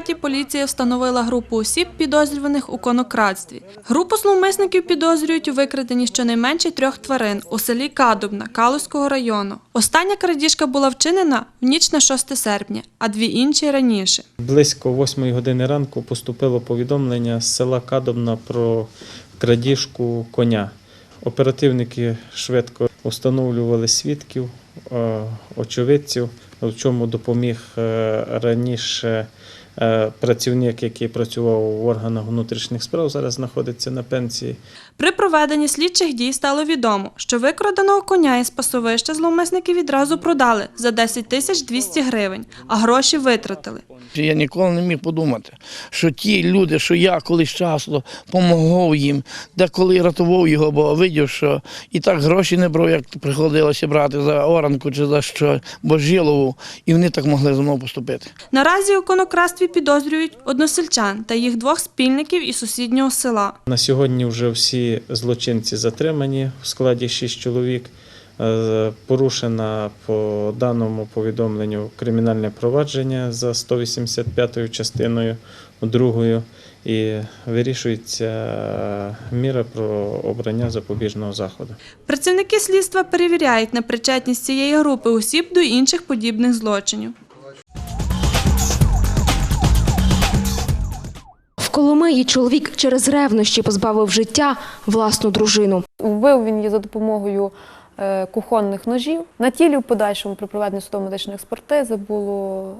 Прикарпатті поліція встановила групу осіб, підозрюваних у конокрадстві. Групу зловмисників підозрюють у викраденні щонайменше трьох тварин у селі Кадубна Калузького району. Остання крадіжка була вчинена в ніч на 6 серпня, а дві інші раніше. Близько 8 години ранку поступило повідомлення з села Кадобна про крадіжку коня. Оперативники швидко встановлювали свідків, е, очевидців, в чому допоміг е, раніше працівник, який працював в органах внутрішніх справ, зараз знаходиться на пенсії. При проведенні слідчих дій стало відомо, що викраденого коня із пасовища зловмисники відразу продали за 10 тисяч 200 гривень, а гроші витратили. Я ніколи не міг подумати, що ті люди, що я колись часто допомагав їм, деколи рятував його, бо видів, що і так гроші не брав, як приходилося брати за оранку чи за що, бо жилову, і вони так могли зі мною поступити. Наразі у конокрадстві підозрюють односельчан та їх двох спільників із сусіднього села. На сьогодні вже всі злочинці затримані в складі 6 чоловік. Е, Порушено по даному повідомленню кримінальне провадження за 185 частиною другою і вирішується міра про обрання запобіжного заходу. Працівники слідства перевіряють на причетність цієї групи осіб до інших подібних злочинів. Коломиї чоловік через ревнощі позбавив життя власну дружину. Вбив він її за допомогою е, кухонних ножів. На тілі в подальшому при проведенні судово-медичної експертизи було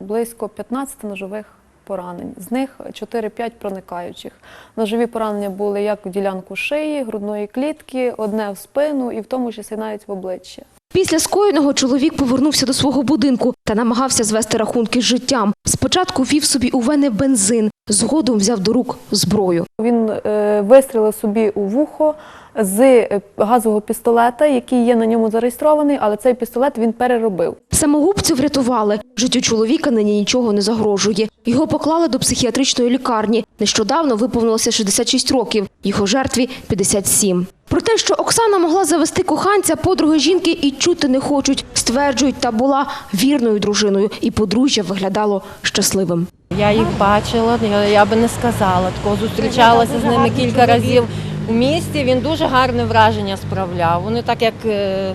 близько 15 ножових поранень. З них 4-5 проникаючих. Ножові поранення були як в ділянку шиї, грудної клітки, одне в спину і в тому числі навіть в обличчя. Після скоєного чоловік повернувся до свого будинку та намагався звести рахунки з життям. Спочатку вів собі у вени бензин, згодом взяв до рук зброю. Він е, вистрілив собі у вухо з е, газового пістолета, який є на ньому зареєстрований, але цей пістолет він переробив. Самогубцю врятували. Життю чоловіка нині нічого не загрожує. Його поклали до психіатричної лікарні. Нещодавно виповнилося 66 років, його жертві 57. Про те, що Оксана могла завести коханця, подруги жінки і чути не хочуть. Стверджують, та була вірною дружиною, і подружжя виглядало щасливим. Я їх бачила, я, би не сказала. Такого зустрічалася з ними кілька разів у місті. Він дуже гарне враження справляв. Вони так як е,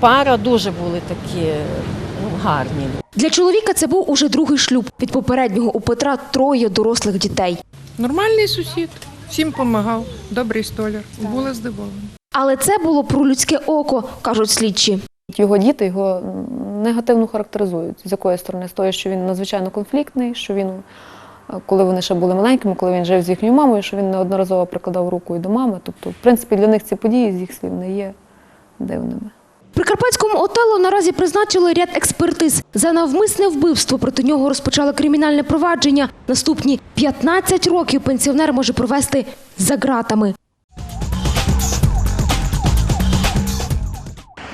пара дуже були такі ну, гарні. Для чоловіка це був уже другий шлюб. Від попереднього у Петра троє дорослих дітей. Нормальний сусід, всім допомагав, добрий столяр. Були здивовані. Але це було про людське око, кажуть слідчі. Його діти його негативно характеризують. З якої сторони? З того, що він надзвичайно конфліктний, що він, коли вони ще були маленькими, коли він жив з їхньою мамою, що він неодноразово прикладав руку і до мами. Тобто, в принципі, для них ці події з їх слів не є дивними. Прикарпатському отелу наразі призначили ряд експертиз. За навмисне вбивство проти нього розпочали кримінальне провадження. Наступні 15 років пенсіонер може провести за ґратами.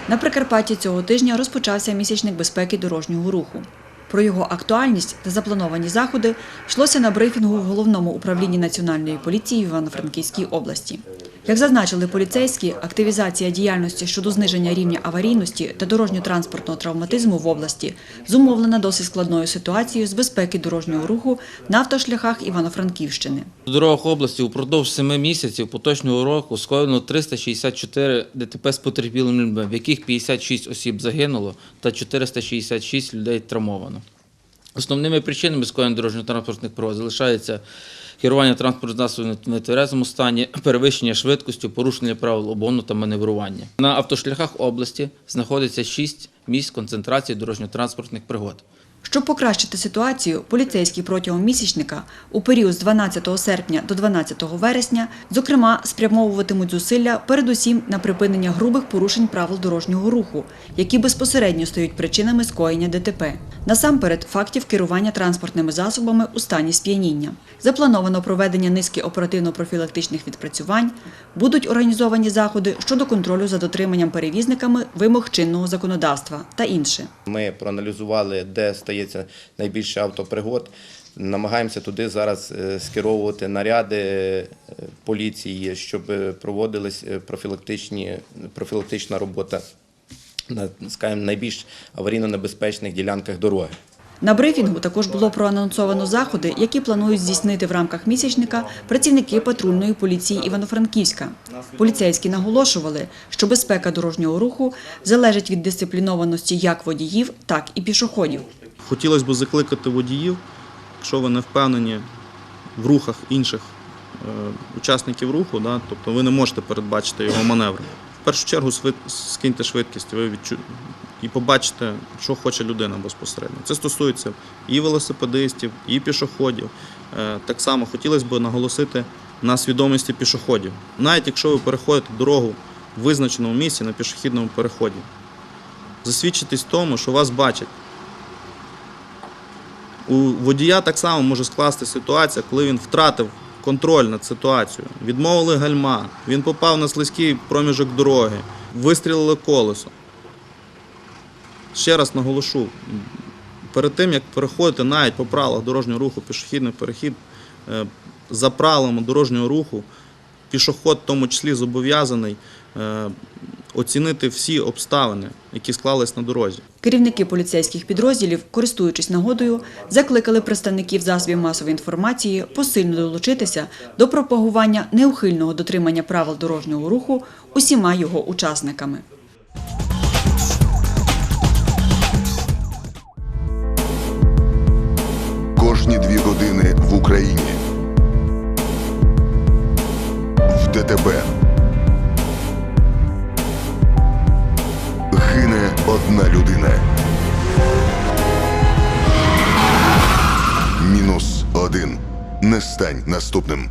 На Прикарпатті цього тижня розпочався місячник безпеки дорожнього руху. Про його актуальність та заплановані заходи йшлося на брифінгу в головному управлінні національної поліції в Івано-Франківській області. Як зазначили поліцейські, активізація діяльності щодо зниження рівня аварійності та дорожньо-транспортного травматизму в області зумовлена досить складною ситуацією з безпеки дорожнього руху на автошляхах Івано-Франківщини. В дорогах області упродовж семи місяців поточного року скоєно 364 ДТП з потерпілими людьми, в яких 56 осіб загинуло та 466 людей травмовано. Основними причинами скоєння дорожньо-транспортних пригод залишаються керування транспортним засобом в нетверезому стані, перевищення швидкості, порушення правил обгону та маневрування. На автошляхах області знаходиться 6 місць концентрації дорожньо-транспортних пригод. Щоб покращити ситуацію, поліцейські протягом місячника у період з 12 серпня до 12 вересня, зокрема, спрямовуватимуть зусилля передусім на припинення грубих порушень правил дорожнього руху, які безпосередньо стають причинами скоєння ДТП. Насамперед, фактів керування транспортними засобами у стані сп'яніння. Заплановано проведення низки оперативно-профілактичних відпрацювань, будуть організовані заходи щодо контролю за дотриманням перевізниками вимог чинного законодавства та інше. Ми проаналізували, де стається найбільше автопригод. Намагаємося туди зараз е, скеровувати наряди е, поліції, щоб е, проводились е, профілактичні, профілактична робота на скажімо, найбільш аварійно небезпечних ділянках дороги. На брифінгу також було проанонсовано заходи, які планують здійснити в рамках місячника працівники патрульної поліції Івано-Франківська. Поліцейські наголошували, що безпека дорожнього руху залежить від дисциплінованості як водіїв, так і пішоходів. Хотілося б закликати водіїв, якщо ви не впевнені в рухах інших е, учасників руху, да, тобто ви не можете передбачити його маневри. В першу чергу скиньте швидкість, ви відчу... і побачите, що хоче людина безпосередньо. Це стосується і велосипедистів, і пішоходів. Е, Так само хотілося б наголосити на свідомості пішоходів. Навіть якщо ви переходите дорогу в визначеному місці на пішохідному переході, засвідчитись тому, що вас бачать. У водія так само може скласти ситуація, коли він втратив контроль над ситуацією. Відмовили гальма, він попав на слизький проміжок дороги, вистрілили колесо. Ще раз наголошу, перед тим як переходити навіть по правилах дорожнього руху, пішохідний перехід, е, за правилами дорожнього руху, пішоход в тому числі зобов'язаний е, оцінити всі обставини, які склались на дорозі. Керівники поліцейських підрозділів, користуючись нагодою, закликали представників засобів масової інформації посильно долучитися до пропагування неухильного дотримання правил дорожнього руху усіма його учасниками. Кожні дві години в Україні. В ДТБ. Не стань наступним.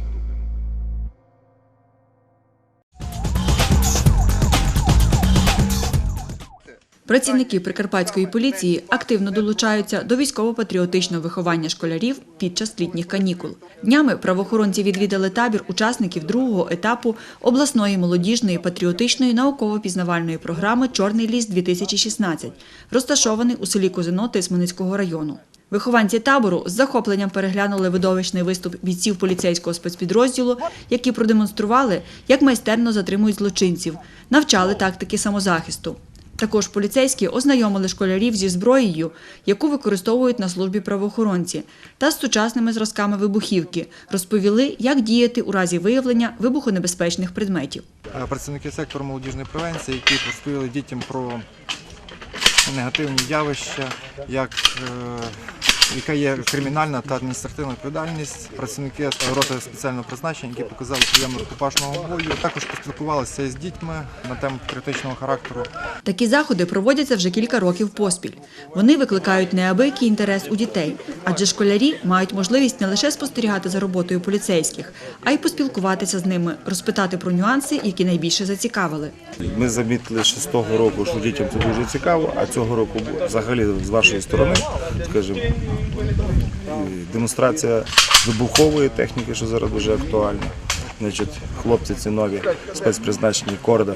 Працівники прикарпатської поліції активно долучаються до військово-патріотичного виховання школярів під час літніх канікул. Днями правоохоронці відвідали табір учасників другого етапу обласної молодіжної патріотичної науково-пізнавальної програми Чорний ліс 2016 розташований у селі Козино Тисменицького району. Вихованці табору з захопленням переглянули видовищний виступ бійців поліцейського спецпідрозділу, які продемонстрували, як майстерно затримують злочинців, навчали тактики самозахисту. Також поліцейські ознайомили школярів зі зброєю, яку використовують на службі правоохоронці, та з сучасними зразками вибухівки, розповіли, як діяти у разі виявлення вибухонебезпечних предметів. Працівники сектору молодіжної превенції, які розповіли дітям про негативні явища, як, е, яка є кримінальна та адміністративна відповідальність. Працівники роти спеціального призначення, які показали приємну рукопашного бою, також поспілкувалися з дітьми на тему патріотичного характеру. Такі заходи проводяться вже кілька років поспіль. Вони викликають неабиякий інтерес у дітей, адже школярі мають можливість не лише спостерігати за роботою поліцейських, а й поспілкуватися з ними, розпитати про нюанси, які найбільше зацікавили. Ми замітили ще з того року, що дітям це дуже цікаво, а цього року взагалі з вашої сторони, скажімо, демонстрація вибухової техніки, що зараз дуже актуальна. Значить, хлопці ці нові спецпризначені корда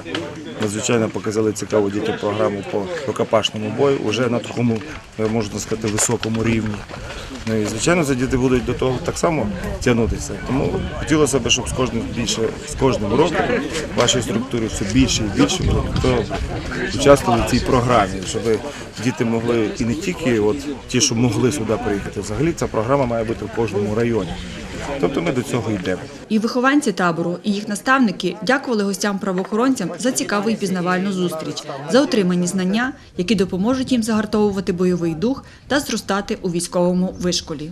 надзвичайно показали цікаву дітям програму по рукопашному бою, вже на такому, е, можна сказати, високому рівні. Ну і звичайно, ці діти будуть до того так само тягнутися. Тому хотілося б, щоб з кожним більше з кожним роком в вашій структурі все більше і більше було хто участвували в цій програмі, щоб діти могли і не тільки от ті, що могли сюди приїхати. Взагалі ця програма має бути в кожному районі. Тобто ми до цього йдемо. І вихованці табору, і їх наставники дякували гостям-правоохоронцям за цікаву і пізнавальну зустріч, за отримані знання, які допоможуть їм загартовувати бойовий дух та зростати у військовому вишколі.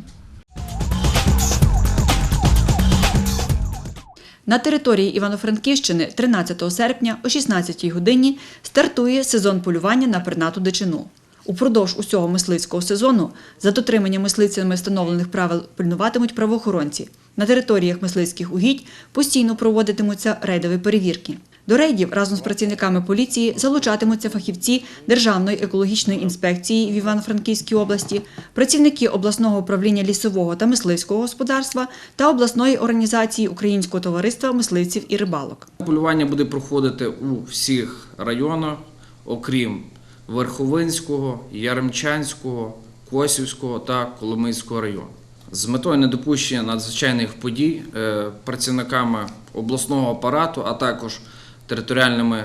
На території Івано-Франківщини 13 серпня о 16 годині стартує сезон полювання на пернату дичину. Упродовж усього мисливського сезону за дотримання мисливцями встановлених правил пильнуватимуть правоохоронці. На територіях мисливських угідь постійно проводитимуться рейдові перевірки. До рейдів разом з працівниками поліції залучатимуться фахівці Державної екологічної інспекції в Івано-Франківській області, працівники обласного управління лісового та мисливського господарства та обласної організації Українського товариства мисливців і рибалок. Полювання буде проходити у всіх районах, окрім Верховинського, Яремчанського, Косівського та Коломийського району. З метою недопущення надзвичайних подій е, працівниками обласного апарату, а також територіальними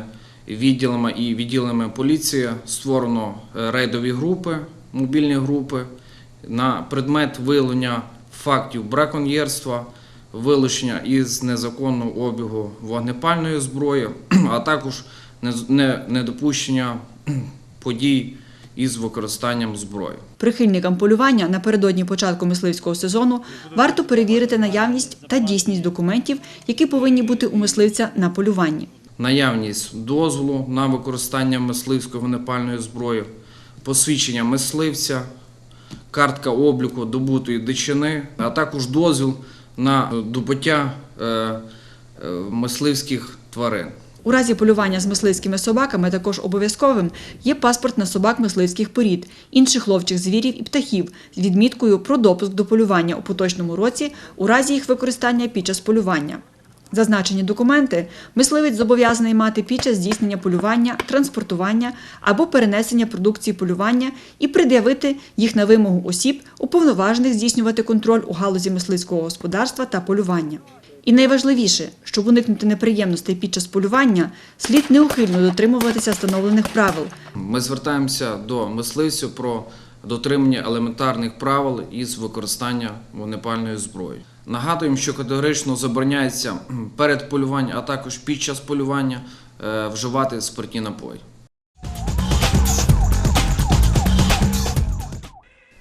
відділами і відділами поліції створено е, рейдові групи, мобільні групи, на предмет виявлення фактів браконьєрства, вилучення із незаконного обігу вогнепальної зброї, а також недопущення подій із використанням зброї. Прихильникам полювання напередодні початку мисливського сезону варто перевірити наявність та дійсність документів, які повинні бути у мисливця на полюванні. наявність дозволу на використання мисливської вогнепальної зброї, посвідчення мисливця, картка обліку добутої дичини, а також дозвіл на добуття е, е, мисливських тварин. У разі полювання з мисливськими собаками також обов'язковим є паспорт на собак мисливських порід, інших ловчих звірів і птахів з відміткою про допуск до полювання у поточному році у разі їх використання під час полювання. Зазначені документи мисливець зобов'язаний мати під час здійснення полювання, транспортування або перенесення продукції полювання і пред'явити їх на вимогу осіб, уповноважених здійснювати контроль у галузі мисливського господарства та полювання. І найважливіше, щоб уникнути неприємностей під час полювання, слід неухильно дотримуватися встановлених правил, Ми звертаємося до мисливців про дотримання елементарних правил із використання вогнепальної зброї. Нагадуємо, що категорично забороняється перед полюванням, а також під час полювання е, вживати спиртні напої.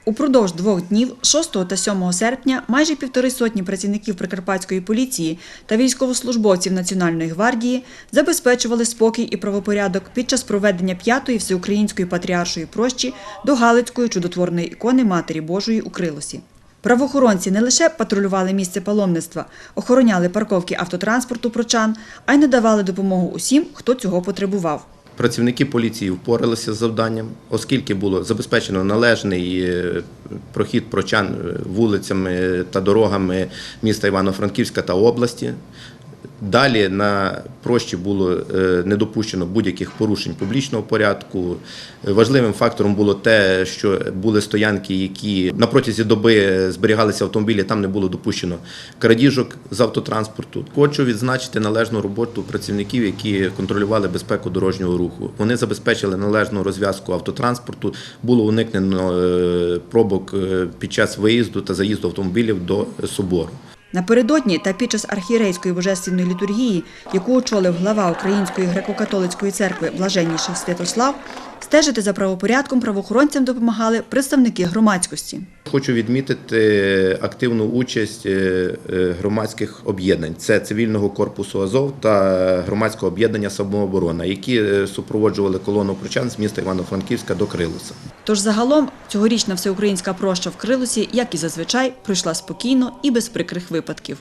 Упродовж двох днів, 6 та 7 серпня, майже півтори сотні працівників Прикарпатської поліції та військовослужбовців Національної гвардії забезпечували спокій і правопорядок під час проведення п'ятої всеукраїнської патріаршої прощі до Галицької чудотворної ікони Матері Божої у Крилосі. Правоохоронці не лише патрулювали місце паломництва, охороняли парковки автотранспорту прочан, а й надавали допомогу усім, хто цього потребував. Працівники поліції впоралися з завданням, оскільки було забезпечено належний е, прохід прочан е, вулицями та дорогами міста Івано-Франківська та області. Далі на прощі було е, не допущено будь-яких порушень публічного порядку. Е, Важливим фактором було те, що були стоянки, які на протязі доби зберігалися автомобілі, там не було допущено крадіжок з автотранспорту. Хочу відзначити належну роботу працівників, які контролювали безпеку дорожнього руху. Вони забезпечили належну розв'язку автотранспорту. Було уникнено е, пробок е, під час виїзду та заїзду автомобілів до собору. Напередодні та під час архієрейської божественної літургії, яку очолив глава Української греко-католицької церкви Блаженніший Святослав, стежити за правопорядком правоохоронцям допомагали представники громадськості. Хочу відмітити активну участь е, е, громадських об'єднань. Це цивільного корпусу Азов та громадського об'єднання Самооборона, які е, супроводжували колону прочан з міста Івано-Франківська до Крилуса. Тож загалом цьогорічна всеукраїнська проща в Крилусі, як і зазвичай, пройшла спокійно і без прикрих випадків.